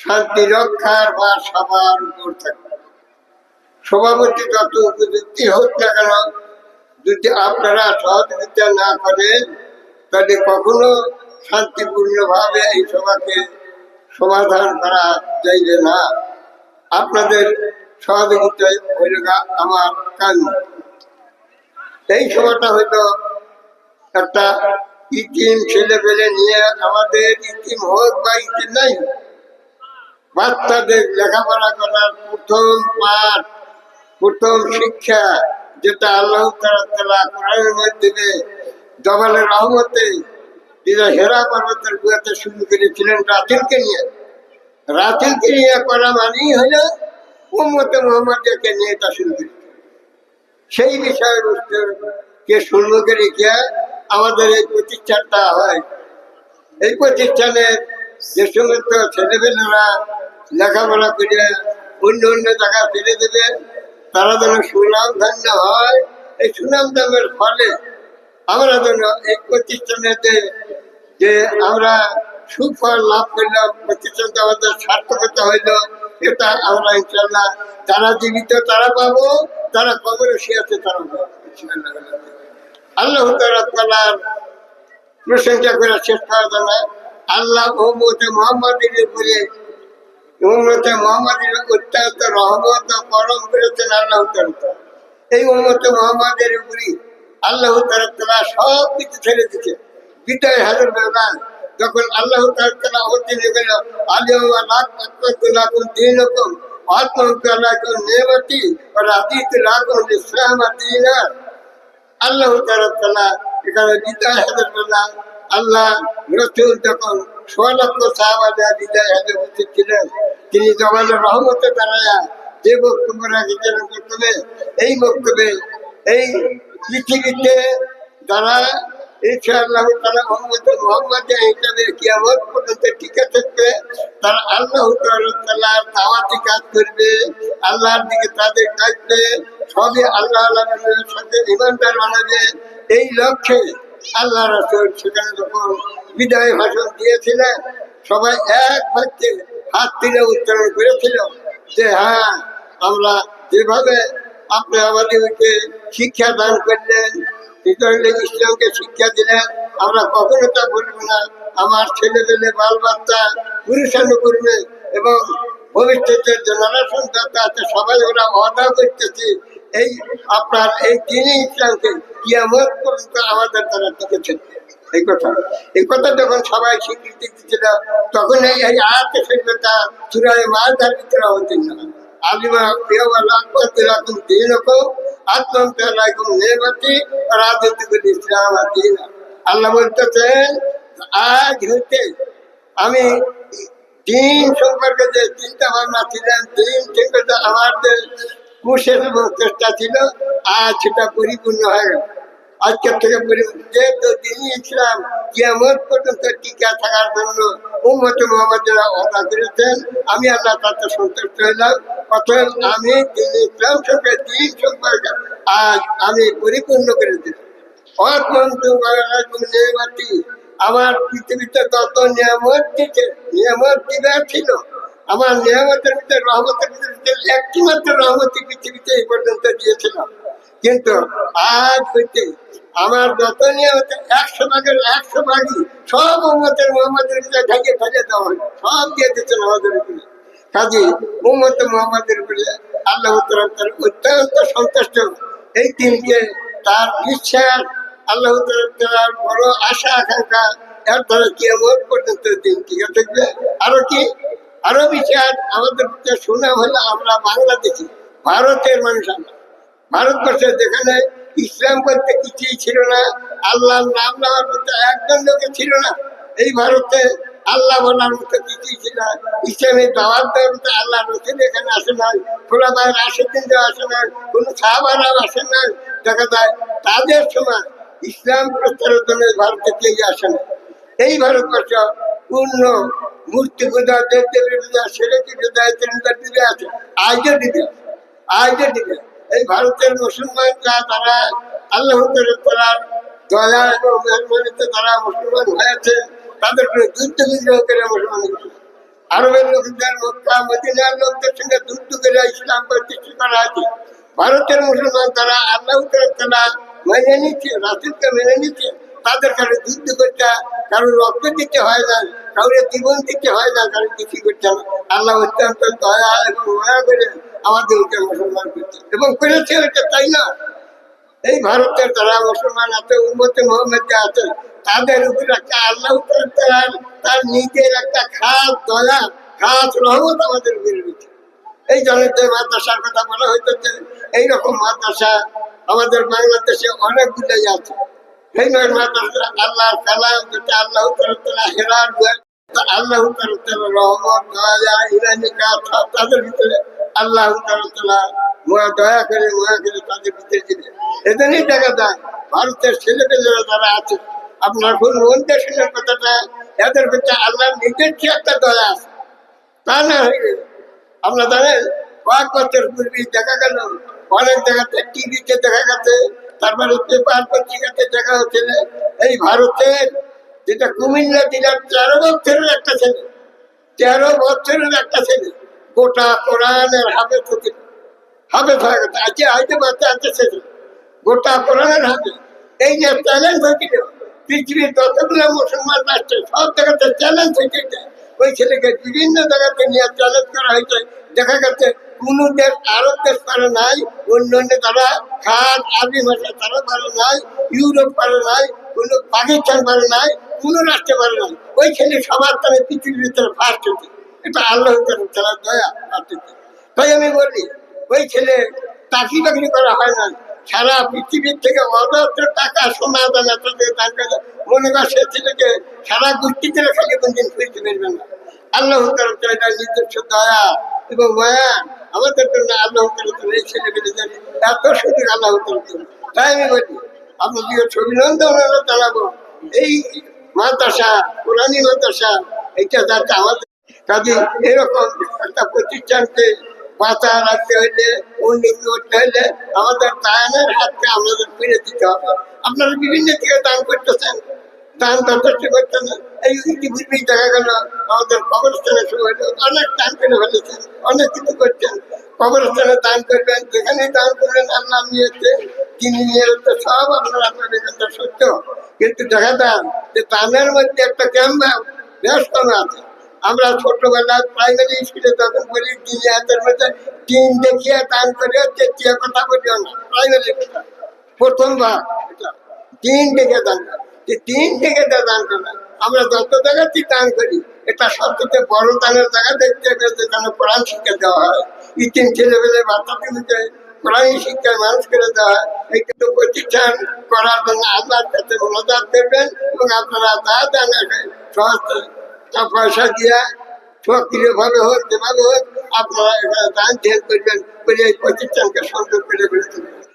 শান্তি রক্ষার বা সবার উপর থাকবে। সভাপতি যত উপযুক্তি হোক না কেন, যদি আপনারা সহযোগিতা না করেন, তাহলে কখনো শান্তিপূর্ণভাবে এই সভাকে সমাধান করা যাইবে না। আপনাদের সহযোগিতায় আমার কাজ এই সভাটা হইল একটা ইতিম ছেলে পেলে নিয়ে আমাদের ইতিম হোক বা ইতিম নাই বাচ্চাদের লেখাপড়া করার প্রথম পাঠ, প্রথম শিক্ষা, যেটা আল্লাহ তালা কোরআনের মাধ্যমে জবানের রহমতে যেটা হেরা পর্বতের গুয়াতে শুরু করেছিলেন রাতিলকে নিয়ে। রাতিলকে নিয়ে করা মানেই হলো উম্মতে মোহাম্মদকে নিয়ে এটা শুরু করেছে সেই বিষয়বস্তুকে শুরু করে গিয়ে আমাদের এই প্রতিষ্ঠানটা হয়। এই প্রতিষ্ঠানের যে সমস্ত ছেলেমেয়েরা লেখাপড়া করে অন্য অন্য জায়গায় ফিরে দেবে তারা যেন সুনাম ধন্য হয়, এই সুনাম দামের ফলে আমরা যেন এই প্রতিষ্ঠানেতে যে আমরা সুফল লাভ করলাম প্রতিষ্ঠানটা আমাদের সার্থকতা হইল, এটা আমরা ইনশাল্লাহ যারা জীবিত তারা পাবো তারা কবরে শুয়েছে তারা। আল্লাহ তালার প্রশংসা করে শেষ করা যাবে আল্লাহ মোহাম্মদ মোহাম্মদের উপরে উম্মতে মোহাম্মদের অত্যন্ত রহমত ও করম করেছেন আল্লাহ এই উম্মতে মোহাম্মদের উপরে আল্লাহ তালা সব কিছু ছেড়ে দিচ্ছে বিদায় হাজার বেলা যখন আল্লাহ তালা অধীনে গেল আলিয়া দিন রকম আল্লাহ এখানে হাজার আল্লাহ যখন ছ লক্ষ সাহাবাদা বিদায় হাজার উপস্থিত ছিলেন। তিনি জবানের রহমতে দাঁড়ায়া যে বক্তব্য রাখেছিলেন প্রথমে এই বক্তব্যে এই পৃথিবীতে যারা ইনশাআল্লাহ তারা হিসাবে কিয়ামত পর্যন্ত থাকবে, তারা আল্লাহ তাল্লাহ দাওয়াতি কাজ করবে, আল্লাহর দিকে তাদের ডাকবে, সবই আল্লাহ আল্লাহের সাথে ইমানদার বানাবে। এই লক্ষ্যে আল্লাহ রসুল সেখানে যখন বিদায় ভাষণ দিয়েছিলেন। সবাই এক বাক্যে হাত তুলে উত্তোলন করেছিল যে হ্যাঁ আমরা যেভাবে আপনি আমাদেরকে শিক্ষা দান করলেন ইসলামকে শিক্ষা দিলেন, আমরা কখনো তা বলব না। আমার ছেলে পেলে বাল বাচ্চা পুরুষানু করবে এবং ভবিষ্যতের জেনারেশন আছে, সবাই ওরা অদা করতেছে। এই আপনার এই দিনই ইসলামকে কিয়ামত পর্যন্ত আমাদের দ্বারা টিকেছে এই কথা। এই কথা যখন সবাই স্বীকৃতি দিচ্ছিল, তখন এই আয়াতে চূড়ায় মালদার ভিতরে হতেন না দিন আজ আমি দিন সম্পর্কে যে চিন্তা ভাবনা ছিলেন দিন থেকে আমার যে কুশের চেষ্টা ছিল, আজ সেটা পরিপূর্ণ হয়ে গেল। আজকের থেকে পরিপূর্ণ যেহেতু দিনই ইসলাম কিয়ামত পর্যন্ত টিকা থাকার জন্য উম্মত মোহাম্মদরা অদা করেছেন আমি আল্লাহ তাতে সন্তুষ্ট হইলাম। অতএব আমি দিন ইসলাম সঙ্গে দিন সম্পর্কে আজ আমি পরিপূর্ণ করে দিলাম। আমার পৃথিবীতে তত নিয়ামত দিতে নিয়ামত দিবার ছিল, আমার নিয়ামতের ভিতরে, রহমতের ভিতরে একটি মাত্র রহমতি পৃথিবীতে এই পর্যন্ত দিয়েছিলাম কিন্তু আজ হইতে আমার যত নিয়মতে একশো ভাগের একশো ভাগই সব উম্মতের মোহাম্মদের ভিতরে ঢেকে ফেলে দেওয়া হয় সব দিয়ে দিচ্ছেন আমাদের উপরে। কাজে উম্মত মোহাম্মদের উপরে আল্লাহ তাআলা অত্যন্ত সন্তুষ্ট। এই দিনকে তার বিশ্বাস আল্লাহ তাআলার বড় আশা আকাঙ্ক্ষা এর দ্বারা কিয়ামত পর্যন্ত দিন টিকে থাকবে আরও কি? আরও বিশ্বাস আমাদের শোনা হলে আমরা বাংলাদেশি, ভারতের মানুষ আমরা। ভারতবর্ষে যেখানে ইসলাম বলতে কিছুই ছিল না। আল্লাহর নাম নেওয়ার মতো একজন লোকে ছিল না। এই ভারতে আল্লাহ বলার মতো কিছুই ছিল না। ইসলামের দাওয়াত দেওয়ার মতো আল্লাহ রসুল এখানে আসে নাই। খোলা বাইর আসে নাই। কোনো সাহাবারাও আসে নাই। দেখা যায় তাদের সময় ইসলাম প্রচারের জন্য ভারতে কেউ আসে না এই ভারতবর্ষ পূর্ণ মূর্তি পূজা দেব দেবী পূজা সেরেকি পূজা আছে আজও আছে আজও দিকে এই ভারতের মুসলমানরা তারা আল্লাহ দয়া এবং মেহরবানিতে তারা মুসলমান হয়েছে, তাদের যুদ্ধ বিগ্রহ করে মুসলমান আরবের লোকদের মক্কা, মদিনার লোকদের সঙ্গে যুদ্ধ করে ইসলাম প্রতিষ্ঠা করা আছে ভারতের মুসলমান তারা আল্লাহ তারা মেনে নিচ্ছে রাসুলকে মেনে নিচ্ছে, তাদের কারও যুদ্ধ করতে কারও রক্ত দিতে হয় না, কারোর জীবন দিতে হয় না কারও কিছু করতে আল্লাহ অত্যন্ত দয়া এবং মায়া করে আমাদেরকে মুসলমান করছে এবং করেছে ওটা তাই না? এই ভারতের যারা মুসলমান আছে উন্মতে মোহাম্মদ আছে, তাদের উপরে একটা আল্লাহ তার নিজের একটা খাস দয়া, খাস রহমত আমাদের উপরে রয়েছে। এই জন্য যে মাদ্রাসার কথা বলা হইতেছে, এইরকম মাদ্রাসা আমাদের বাংলাদেশে অনেকগুলোই আছে। সেই নয় মাদ্রাসা আল্লাহর কালাম, যেটা আল্লাহ তাআলা হেরার আল্লাহ তাআলা রহমত, দয়া ইরানি কাজ তাদের ভিতরে আল্লাহ দয়া করে, মহা করে তাদের ভিতরে দিবে। এজন্যই দেখা যায়, ভারতের ছেলেপেলেরা যারা আছে, আপনার কোন মন দেশের কথাটা, এদের ভিতরে আল্লাহ নিজের কি একটা দয়া আছে। তা না হইলে আমরা জানেন কয়েক বছর পূর্বে দেখা গেল, অনেক জায়গাতে টিভিতে দেখা গেছে, তারপরে পেপার পত্রিকাতে দেখা হচ্ছিল এই ভারতের যেটা কুমিল্লা জেলার তেরো বছরের একটা ছেলে, তেরো বছরের একটা ছেলে গোটা কোরআনের হাতে থেকে হাফেজ হয়ে গেছে। আজকে হয়তো বাচ্চা আছে ছেলে গোটা কোরআনের হাতে এই যে চ্যালেঞ্জ হয়েছিল, পৃথিবীর যতগুলো মুসলমান রাষ্ট্রে সব জায়গাতে চ্যালেঞ্জ হয়েছে। ওই ছেলেকে বিভিন্ন জায়গাতে নিয়ে চ্যালেঞ্জ করা হয়েছে। দেখা গেছে, কোনো দেশ, আরব দেশ পারে নাই, অন্য অন্য তারা খাদ, আরবি ভাষা, তারা পারে নাই, ইউরোপ পারে নাই, কোনো পাকিস্তান পারে নাই, কোনো রাষ্ট্রে পারে নাই। ওই ছেলে সবার তারা পৃথিবীর ভিতরে ফার্স্ট হয়েছে। এটা আল্লাহ তারা দয়া আসতেছে তাই আমি বলি, ওই ছেলে চাকরি বাকরি করা হয় না সারা পৃথিবীর থেকে অজস্র টাকা, সোনা, দানা দান করে মনে কর সে ছেলেকে সারা গোষ্ঠী থেকে খালি কোনদিন ফিরতে পারবে না। আল্লাহ তালা নিজস্ব দয়া এবং মায়া। আমাদের জন্য আল্লাহ তালা এই ছেলে মেয়েদের এত সুযোগ আল্লাহ তালা তাই আমি বলি আপনাদের অভিনন্দন জানাব। এই মাদ্রাসা, পুরানি মাদ্রাসা এটা যাতে আমাদের কাজে এরকম একটা প্রতিষ্ঠানকে বাঁচা রাখতে হইলে, উন্নতি করতে হইলে আমাদের দানের হাতকে আমাদের ফিরে দিতে হবে। আপনারা বিভিন্ন দিকে দান করতেছেন, দান যথেষ্ট করতেন না। এই ইতিপূর্বে দেখা গেল আমাদের কবরস্থানে শুরু হইল অনেক দান করে ফেলেছেন, অনেক কিছু করছেন। কবরস্থানে দান করবেন যেখানে দান করবেন, আল্লাহ নিয়েছে, তিনি নিয়ে সব আপনার আপনাদের সত্য। কিন্তু দেখা যান যে দানের মধ্যে একটা ক্যাম্পা ব্যস্ত আছে। আমরা ছোটবেলায় প্রাইমারি স্কুলে তখন বলি তিন মধ্যে টিন দেখিয়ে দান করে চেঁচিয়ে কথা বলিও না। প্রাইমারি প্রথমবার এটা। তিন থেকে দান তিন থেকে দান করে, আমরা যত জায়গাতেই দান করি, এটা সবচেয়ে বড় দানের জায়গা দেখতে হবে যেখানে কোরআন শিক্ষা দেওয়া হয়। এই তিন ছেলেবেলে বাচ্চাদেরকে কোরআন শিক্ষায় মানুষ করে দেওয়া হয়। এই কিন্তু প্রতিষ্ঠান করার জন্য আল্লাহর কাছে মনোজাত করবেন এবং আপনারা যা দান সহজ তা পয়সা দিয়া সক্রিয় ভালো হোক ভালো হোক, আপনারা এখানে দান ধ্যান করবেন করে এই প্রতিষ্ঠানকে সুন্দর করে ফেলে তুলবেন।